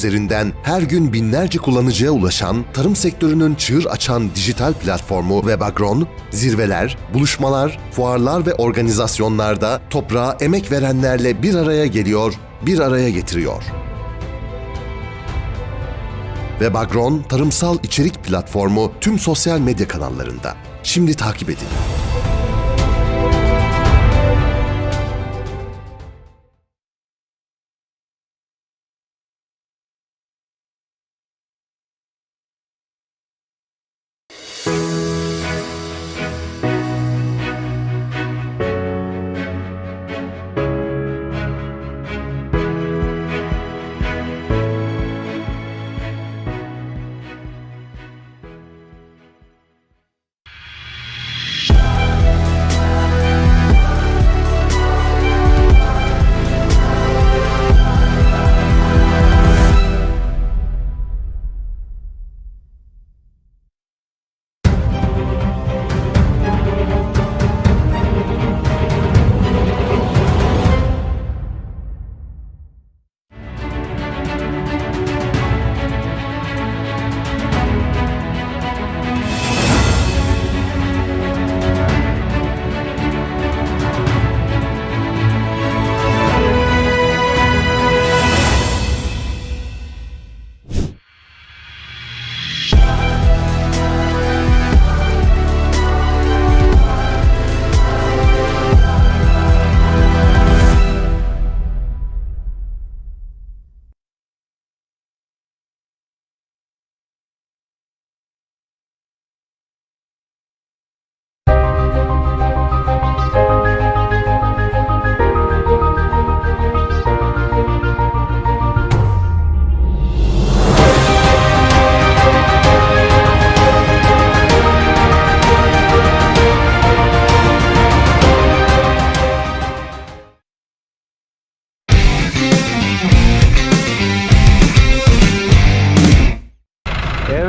üzerinden her gün binlerce kullanıcıya ulaşan, tarım sektörünün çığır açan dijital platformu Webagron, zirveler, buluşmalar, fuarlar ve organizasyonlarda toprağa emek verenlerle bir araya geliyor, bir araya getiriyor. Webagron tarımsal içerik platformu tüm sosyal medya kanallarında. Şimdi takip edin.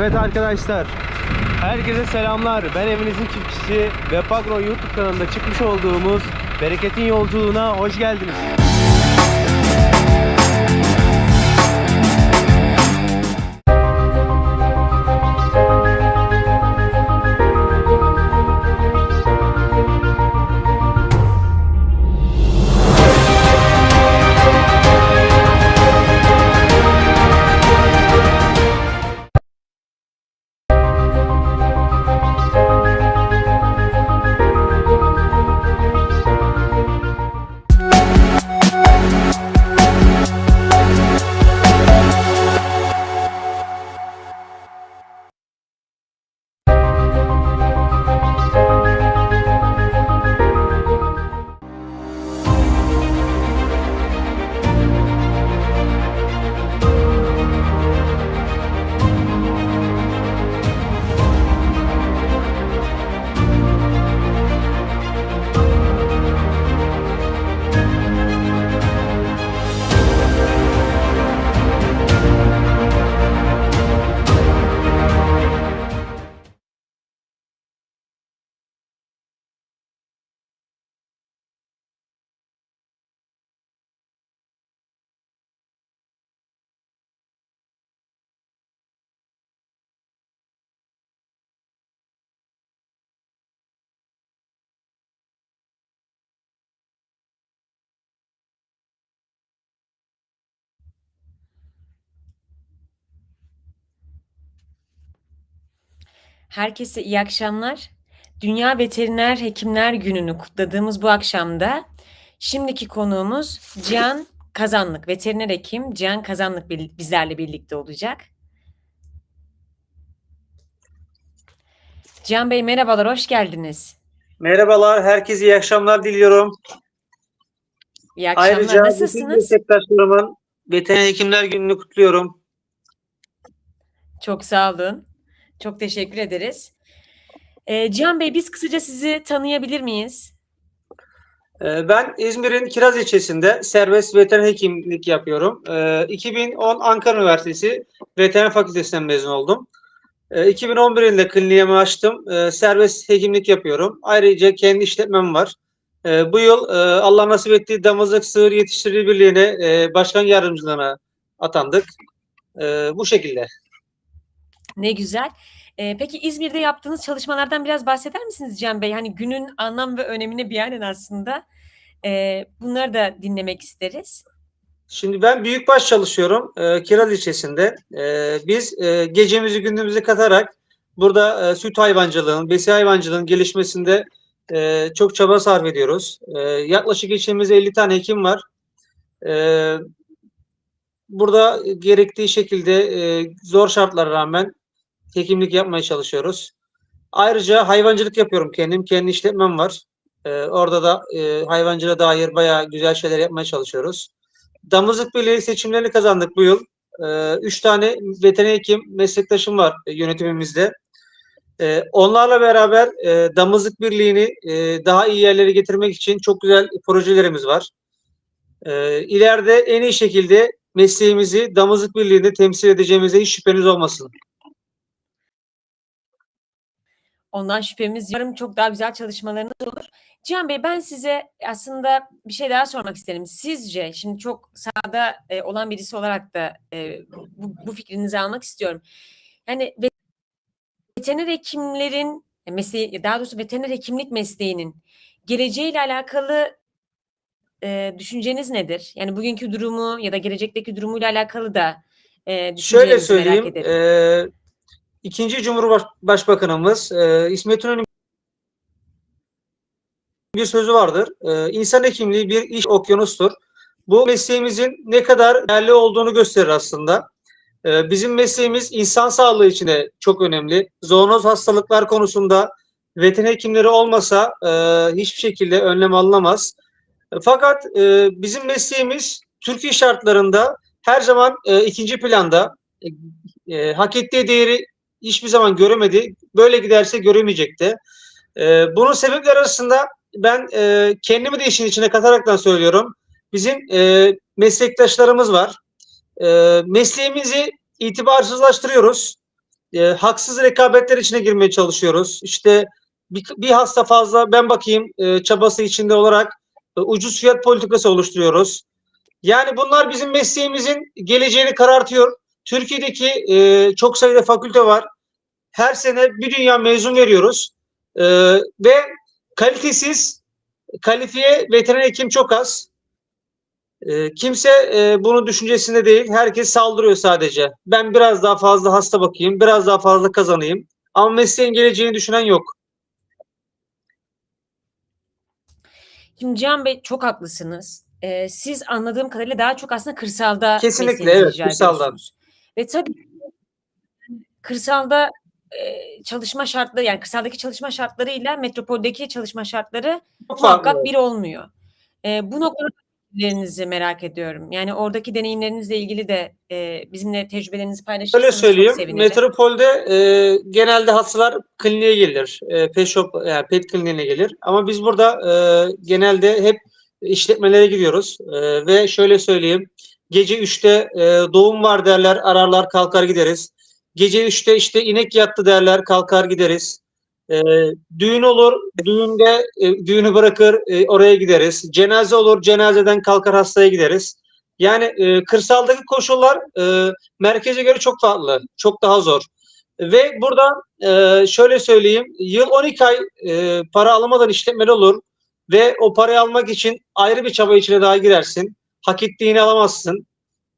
Evet arkadaşlar. Herkese selamlar. Ben evinizin çiftçisi ve Pagro YouTube kanalında çıkmış olduğumuz Bereketin Yolculuğuna hoş geldiniz. Herkese iyi akşamlar. Dünya Veteriner Hekimler Günü'nü kutladığımız bu akşamda şimdiki konuğumuz Cihan Kazanlık, veteriner hekim Cihan Kazanlık bizlerle birlikte olacak. Cihan Bey merhabalar, hoş geldiniz. Merhabalar, herkese iyi akşamlar diliyorum. İyi akşamlar, Ayrıca nasılsınız? meslektaşlarımın Veteriner Hekimler Günü'nü kutluyorum. Çok sağ olun. Çok teşekkür ederiz. Ee, Cihan Bey biz kısaca sizi tanıyabilir miyiz? Ee, Ben İzmir'in Kiraz ilçesinde serbest veteriner hekimlik yapıyorum. Ee, 2010 Ankara Üniversitesi Veteriner Fakültesinden mezun oldum. Ee, 2011 yılında kliniğimi açtım. Ee, Serbest hekimlik yapıyorum. Ayrıca kendi işletmem var. Ee, Bu yıl e, Allah nasip ettiği Damızlık Sığır Yetiştirici Birliği'ne e, başkan yardımcılığına atandık. E, bu şekilde. Ne güzel. Ee, peki İzmir'de yaptığınız çalışmalardan biraz bahseder misiniz Cihan Bey? Hani günün anlam ve önemini beyanen aslında. Ee, bunları da dinlemek isteriz. Şimdi ben büyükbaş çalışıyorum e, Kiraz ilçesinde. E, biz e, gecemizi gündüzümüzü katarak burada e, süt hayvancılığın, besi hayvancılığın gelişmesinde e, çok çaba sarf ediyoruz. E, yaklaşık ilçemizde 50 tane hekim var. E, burada gerektiği şekilde e, zor şartlara rağmen hekimlik yapmaya çalışıyoruz. Ayrıca hayvancılık yapıyorum kendim. Kendi işletmem var. E, orada da e, hayvancılığa dair bayağı güzel şeyler yapmaya çalışıyoruz. Damızlık Birliği seçimlerini kazandık bu yıl. Ee, üç tane veteriner hekim meslektaşım var e, yönetimimizde. Ee, onlarla beraber e, Damızlık Birliği'ni e, daha iyi yerlere getirmek için çok güzel projelerimiz var. Ee, ileride en iyi şekilde mesleğimizi Damızlık Birliği'nde temsil edeceğimize hiç şüpheniz olmasın. Ondan şüphemiz yok. Umarım çok daha güzel çalışmalarınız olur. Cihan Bey ben size aslında bir şey daha sormak isterim. Sizce şimdi çok sahada e, olan birisi olarak da e, bu, bu fikrinizi almak istiyorum. Yani ve- veteriner hekimlerin e, mesleği daha doğrusu veteriner hekimlik mesleğinin geleceğiyle alakalı e, düşünceniz nedir? Yani bugünkü durumu ya da gelecekteki durumuyla alakalı da e, Şöyle düşüncelerinizi merak söyleyeyim. ederim. E, ikinci Cumhurbaşkanımız e, İsmet İnönü'nün bir sözü vardır. E, insan hekimliği bir iş okyanustur. Bu mesleğimizin ne kadar değerli olduğunu gösterir aslında. E, bizim mesleğimiz insan sağlığı için de çok önemli. Zoonoz hastalıklar konusunda veteriner hekimleri olmasa e, hiçbir şekilde önlem alınamaz. E, Fakat e, bizim mesleğimiz Türkiye şartlarında her zaman e, ikinci planda. E, hak ettiği değeri hiçbir zaman göremedi. Böyle giderse göremeyecekti. E, bunun sebepleri arasında ben e, kendimi de işin içine kataraktan söylüyorum. Bizim e, meslektaşlarımız var. E, mesleğimizi itibarsızlaştırıyoruz. E, haksız rekabetler içine girmeye çalışıyoruz. İşte bir, bir hasta fazla ben bakayım e, çabası içinde olarak e, ucuz fiyat politikası oluşturuyoruz. Yani bunlar bizim mesleğimizin geleceğini karartıyor. Türkiye'deki e, çok sayıda fakülte var. Her sene bir dünya mezun veriyoruz. E, ve kalitesiz, kalifiye veteriner hekim çok az. E, kimse e, bunun düşüncesinde değil. Herkes saldırıyor sadece. Ben biraz daha fazla hasta bakayım, biraz daha fazla kazanayım. Ama mesleğin geleceğini düşünen yok. Şimdi Cihan Bey çok haklısınız. Ee, siz anladığım kadarıyla daha çok aslında kırsalda Kesinlikle, evet, kırsaldan. Ve tabii kırsalda e, çalışma şartları yani kırsaldaki çalışma şartlarıyla metropoldeki çalışma şartları Çok muhakkak farklı. bir olmuyor. Ee, bu fikirlerinizi merak ediyorum. Yani oradaki deneyimlerinizle ilgili de e, bizimle tecrübelerinizi paylaşırsanız Şöyle söyleyeyim. çok sevinirim. Metropolde e, genelde hastalar kliniğe gelir. E, pet shop, yani pet kliniğine gelir. Ama biz burada e, genelde hep işletmelere gidiyoruz. E, ve şöyle söyleyeyim. Gece 3'te e, doğum var derler, ararlar, kalkar gideriz. Gece 3'te işte inek yattı derler, kalkar gideriz. E, düğün olur, düğünde e, düğünü bırakır, e, oraya gideriz. Cenaze olur, cenazeden kalkar hastaya gideriz. Yani e, kırsaldaki koşullar e, merkeze göre çok farklı, çok daha zor. Ve burada e, şöyle söyleyeyim, yıl 12 ay e, para alamadan işletmeli olur ve o parayı almak için ayrı bir çaba içine daha girersin. Hak ettiğini alamazsın.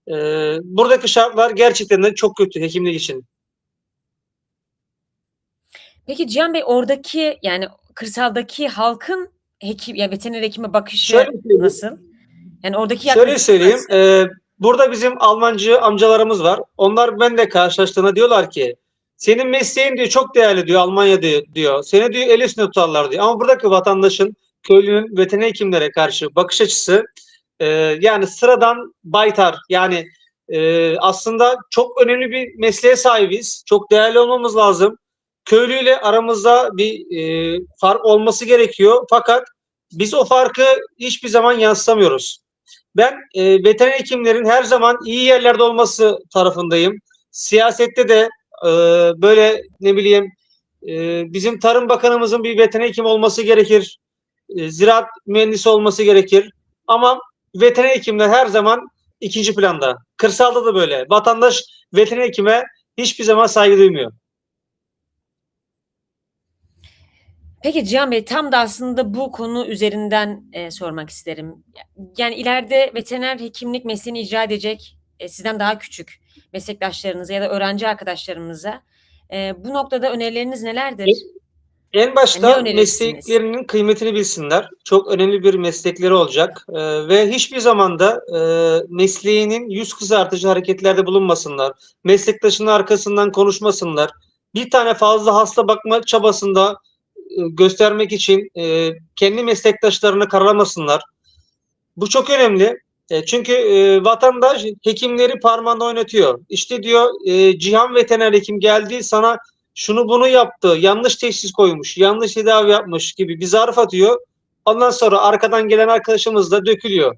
E, buradaki şartlar gerçekten de çok kötü hekimlik için. Peki Cihan Bey oradaki yani kırsaldaki halkın hekim ya veteriner hekime bakışı Şöyle nasıl? Yani oradaki Şöyle söyleyeyim, nasıl? e, burada bizim Almancı amcalarımız var. Onlar benimle karşılaştığında diyorlar ki, senin mesleğin diyor çok değerli diyor Almanya diyor. diyor. Seni diyor el üstüne tutarlar diyor. Ama buradaki vatandaşın, köylünün veteriner hekimlere karşı bakış açısı e, yani sıradan baytar. Yani e, aslında çok önemli bir mesleğe sahibiz. Çok değerli olmamız lazım. Köylüyle aramızda bir e, fark olması gerekiyor. Fakat biz o farkı hiçbir zaman yansıtamıyoruz. Ben e, veteriner hekimlerin her zaman iyi yerlerde olması tarafındayım. Siyasette de e, böyle ne bileyim e, bizim Tarım Bakanımızın bir veteriner hekim olması gerekir. E, ziraat mühendisi olması gerekir. Ama veteriner hekimler her zaman ikinci planda. Kırsalda da böyle. Vatandaş veteriner hekime hiçbir zaman saygı duymuyor. Peki Cihan Bey tam da aslında bu konu üzerinden e, sormak isterim. Yani ileride veteriner hekimlik mesleğini icra edecek e, sizden daha küçük meslektaşlarınıza ya da öğrenci arkadaşlarımıza e, bu noktada önerileriniz nelerdir? En başta mesleklerinin kıymetini bilsinler. Çok önemli bir meslekleri olacak. Ee, ve hiçbir zaman da e, mesleğinin yüz kızartıcı hareketlerde bulunmasınlar. Meslektaşının arkasından konuşmasınlar. Bir tane fazla hasta bakma çabasında e, göstermek için e, kendi meslektaşlarını karalamasınlar. Bu çok önemli. E, çünkü e, vatandaş hekimleri parmağında oynatıyor. İşte diyor e, Cihan veteriner hekim geldi sana şunu bunu yaptı, yanlış teşhis koymuş, yanlış tedavi yapmış gibi bir zarf atıyor. Ondan sonra arkadan gelen arkadaşımız da dökülüyor.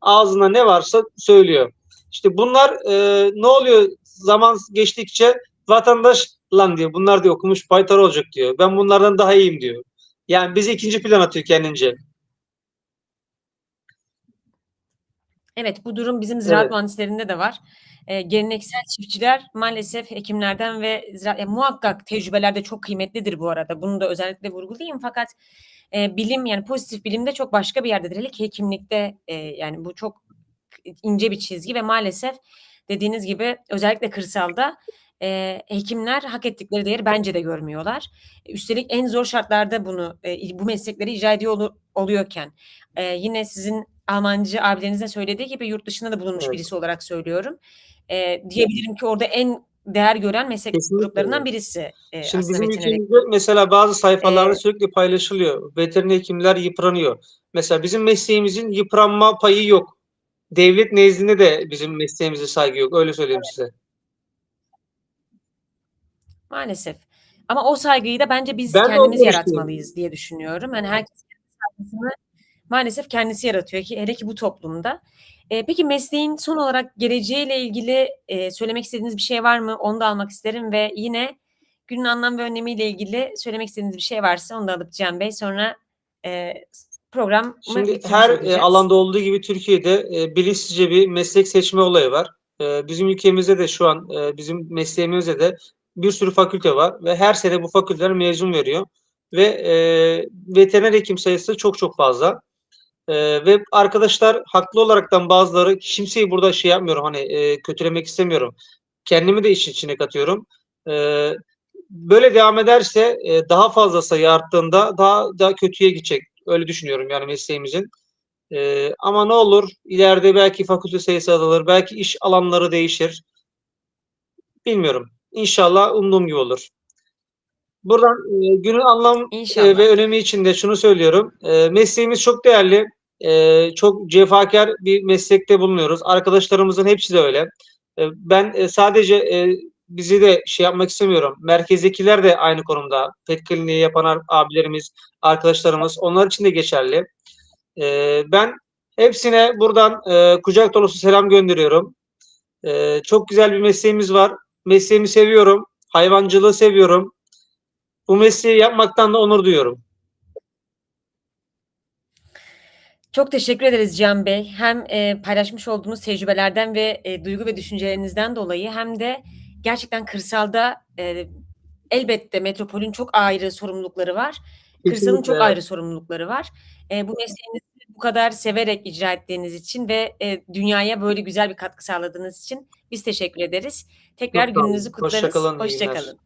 Ağzına ne varsa söylüyor. İşte bunlar e, ne oluyor zaman geçtikçe vatandaş lan diyor bunlar diyor okumuş baytar olacak diyor. Ben bunlardan daha iyiyim diyor. Yani bizi ikinci plan atıyor kendince. Evet bu durum bizim ziraat Evet. mühendislerinde de var. Ee, geleneksel çiftçiler maalesef hekimlerden ve zira- e, muhakkak tecrübeler de çok kıymetlidir bu arada. Bunu da özellikle vurgulayayım fakat e, bilim yani pozitif bilimde çok başka bir yerdedir. Hele ki hekimlikte e, yani bu çok ince bir çizgi ve maalesef dediğiniz gibi özellikle kırsalda e, hekimler hak ettikleri değeri bence de görmüyorlar. Üstelik en zor şartlarda bunu e, bu meslekleri icra ediyor olu- oluyorken e, yine sizin Almancı abilerinizin söylediği gibi yurt dışında da bulunmuş Evet. birisi olarak söylüyorum. E, diyebilirim ki orada en değer gören meslek Kesinlikle. gruplarından birisi e, Şimdi aslında bizim veteriner ülkemizde mesela bazı sayfalarda Ee, sürekli paylaşılıyor. Veteriner hekimler yıpranıyor. Mesela bizim mesleğimizin yıpranma payı yok. Devlet nezdinde de bizim mesleğimize saygı yok. Öyle söyleyeyim size. Maalesef. Ama o saygıyı da bence biz Ben de kendimiz yaratmalıyız diye düşünüyorum. Yani herkes kendi saygısını maalesef kendisi yaratıyor ki hele ki bu toplumda. Eee, peki mesleğin son olarak geleceğiyle ilgili, eee, söylemek istediğiniz bir şey var mı? Onu da almak isterim ve yine günün anlam ve önemiyle ilgili söylemek istediğiniz bir şey varsa onu da alıp Cihan Bey sonra, eee, s programı Şimdi her e, alanda olduğu gibi Türkiye'de e, bilinçsizce bir meslek seçme olayı var. E, bizim ülkemizde de şu an e, bizim mesleğimizde de bir sürü fakülte var ve her sene bu fakülteler mezun veriyor ve e, veteriner hekim sayısı çok çok fazla. E, ve arkadaşlar haklı olaraktan bazıları kimseyi burada şey yapmıyorum hani e, kötülemek istemiyorum. Kendimi de işin içine katıyorum. E, böyle devam ederse e, daha fazla sayı arttığında daha daha kötüye gidecek. Öyle düşünüyorum yani mesleğimizin. Ee, ama ne olur ileride belki fakülte sayısı azalır, belki iş alanları değişir. Bilmiyorum. İnşallah umduğum gibi olur. Buradan e, günün anlam e, ve önemi için de şunu söylüyorum. E, mesleğimiz çok değerli. E, çok cefakar bir meslekte bulunuyoruz. Arkadaşlarımızın hepsi de öyle. E, ben e, sadece e, bizi de şey yapmak istemiyorum. Merkezdekiler de aynı konumda. Pet kliniği yapan abilerimiz, arkadaşlarımız onlar için de geçerli. Ee, ben hepsine buradan e, kucak dolusu selam gönderiyorum. Ee, çok güzel bir mesleğimiz var. Mesleğimi seviyorum. Hayvancılığı seviyorum. Bu mesleği yapmaktan da onur duyuyorum. Çok teşekkür ederiz Cihan Bey. Hem e, paylaşmış olduğunuz tecrübelerden ve e, duygu ve düşüncelerinizden dolayı hem de gerçekten kırsalda e, elbette metropolün çok ayrı sorumlulukları var. Kırsalın çok Kesinlikle. ayrı sorumlulukları var. E, bu mesleğinizi bu kadar severek icra ettiğiniz için ve e, dünyaya böyle güzel bir katkı sağladığınız için biz teşekkür ederiz. Tekrar olun. gününüzü Hoşça kutlarız. kalın, iyi Hoşça